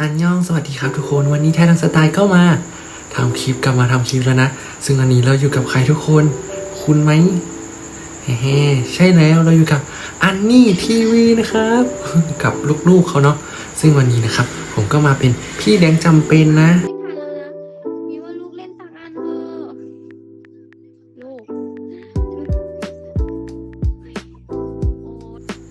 อันยองสวัสดีครับทุกคนวันนี้แทนสไตล์ก็มาทำคลิปกลับมาทำคลิปแล้วนะ ซึ่งวันนี้เราอยู่กับใครทุกคน คุณไหมเฮ้ใช่แล้วเราอยู่กับอันนี่ทีวีนะครับ กับลูกๆเขาเนาะซึ่งวันนี้นะครับ ผมก็มาเป็นพี่แดงจำเป็นนะมีว่าลูกเล่นจากอันเธอลูก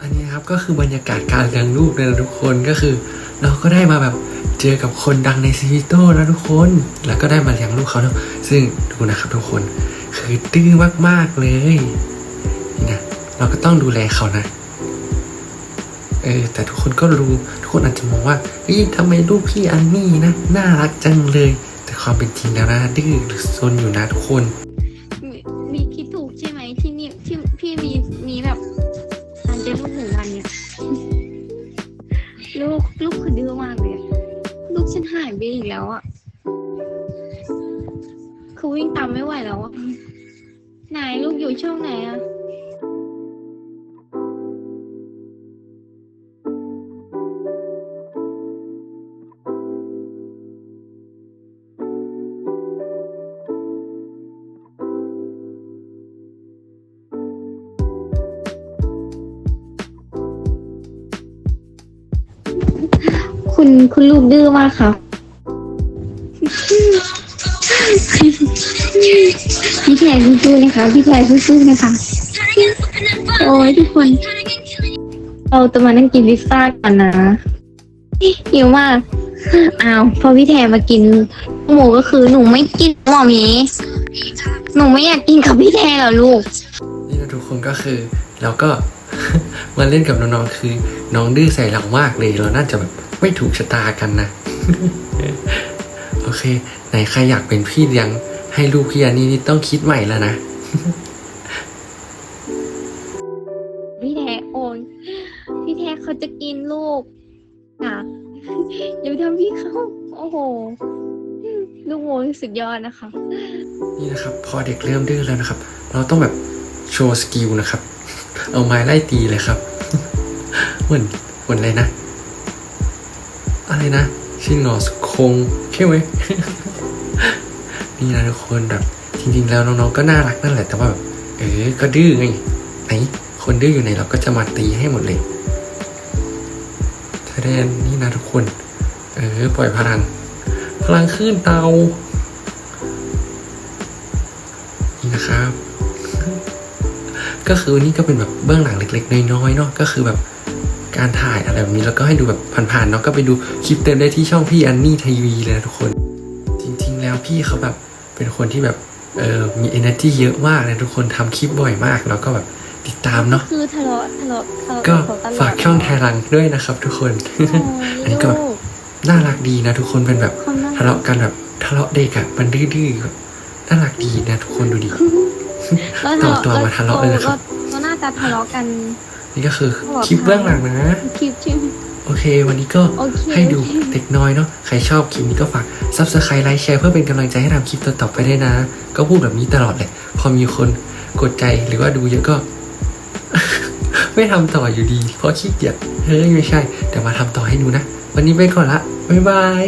อันนี้ครับก็คือบรรยากาศการเลี้ยงลูกเลยนะทุกคนก็คือ เราก็ได้มาแบบเจอกับคนดังในซีรีส์โต้นะทุกคน แล้วก็ได้มาเลี้ยงลูกเขาเนาะซึ่งดูนะครับทุกคนคือดื้อมากๆเลยนี่นะเราก็ต้องดูแลเขานะเออแต่ทุกคนก็รู้ทุกคนอาจจะมองว่าเฮ้ยทำไมลูกพี่อันนี่นะน่ารักจังเลย แต่ความเป็นจริงแล้วนะดื้อหรือซนอยู่นะทุกคน คือวิ่งตามไม่ไหวแล้วอะไหนลูกอยู่ช่องไหนอะคุณคุณลูกดื้อมากครั พี่แพรสู้ๆนะคะพี่แพรสู้ๆนะคะโอ้ยทุกคน เราจะมานั่งกินพิซซ่ากันนะหิวมากอ้าวพอพี่แทมากินหมูก็คือหนูไม่กินหมอมีหนูไม่อยากกินกับพี่แทเหรอลูกนี่นะทุกคนก็คือเราก็มาเล่นกับน้องๆคือ น้องดื้อใส่เรามากเลยเราน่าจะแบบไม่ถูกชะตากันนะ โอเค ไหนใครอยากเป็นพี่เลี้ยง ให้ลูกพี่อันนี้นี่ต้องคิดใหม่แล้วนะพี่แทโอนพี่แทเขาจะกินลูกค่ะอย่าไปทำพี่เขาโอ้โห ลูกโมสุดยอดนะคะ นี่นะครับ พอเด็กเริ่มดื้อแล้วนะครับ เราต้องแบบโชว์สกิลนะครับ เอาไม้ไล่ตีเลยครับเหมือนเหมือนอะไรนะ อะไรนะชินงอสคงใช่ไหม นี่นะทุกคนแบบจริง ๆ แล้วน้องๆก็น่ารักนั่นแหละแต่ว่าแบบเออก็ดื้อไงไหนคนดื้ออยู่ไหนเราก็จะมาตีให้หมดเลยแสดงนี่นะทุกคน เออปล่อยพลังพลังขึ้นเตานี่นะครับ ก็คือนี่ก็เป็นแบบเบื้องหลังเล็ก ๆ น้อยๆเนาะก็คือแบบการถ่ายอะไรแบบนี้แล้วก็ให้ดูแบบผ่านๆเนาะก็ไปดูคลิปเต็มได้ที่ช่องพี่อันนี่ทีวีเลยนะทุกคน จริง ๆ แล้วพี่เขาแบบ เป็นคนที่แบบเออมี energy เยอะมากเลยทุกคนทำคลิปบ่อยมาก แล้วก็แบบติดตามเนาะคือทะเลาะทะเลาะทะเลาะก็บเขตลดฝากช่องไทยรังด้วยนะครับ ทุกคนโอ้ยอันนี้ก็แบบลูกน่ารักดีนะ ทุกคนเป็นแบบความน่าทะเลาะกันแบบทะเลาะเด็กอะมันดื้อๆแบบน่ารักดีนะทุกคนดูดิ แล้วต่อตัวมาทะเลาะเลยนะครับเราน่าจะทะเลาะกัน นี่ก็คือคลิปเบื้องหลังนะ คลิปใช่ไหมโอ เค วันนี้ก็โอเคให้ดูเด็กน้อยเนาะใครชอบคลิปนี้ก็ฝาก subscribe ไลค์แชร์เพื่อเป็นกำลังใจให้ทำคลิปต่อๆไปได้นะ ก็พูดแบบนี้ตลอดเลย พอมีคนกดใจหรือว่าดูเยอะก็ ไม่ทำต่ออยู่ดี เพราะขี้เกียจเฮ้ยไม่ใช่ แต่มาทำต่อให้ดูนะ วันนี้ไปก่อนละบ๊ายบาย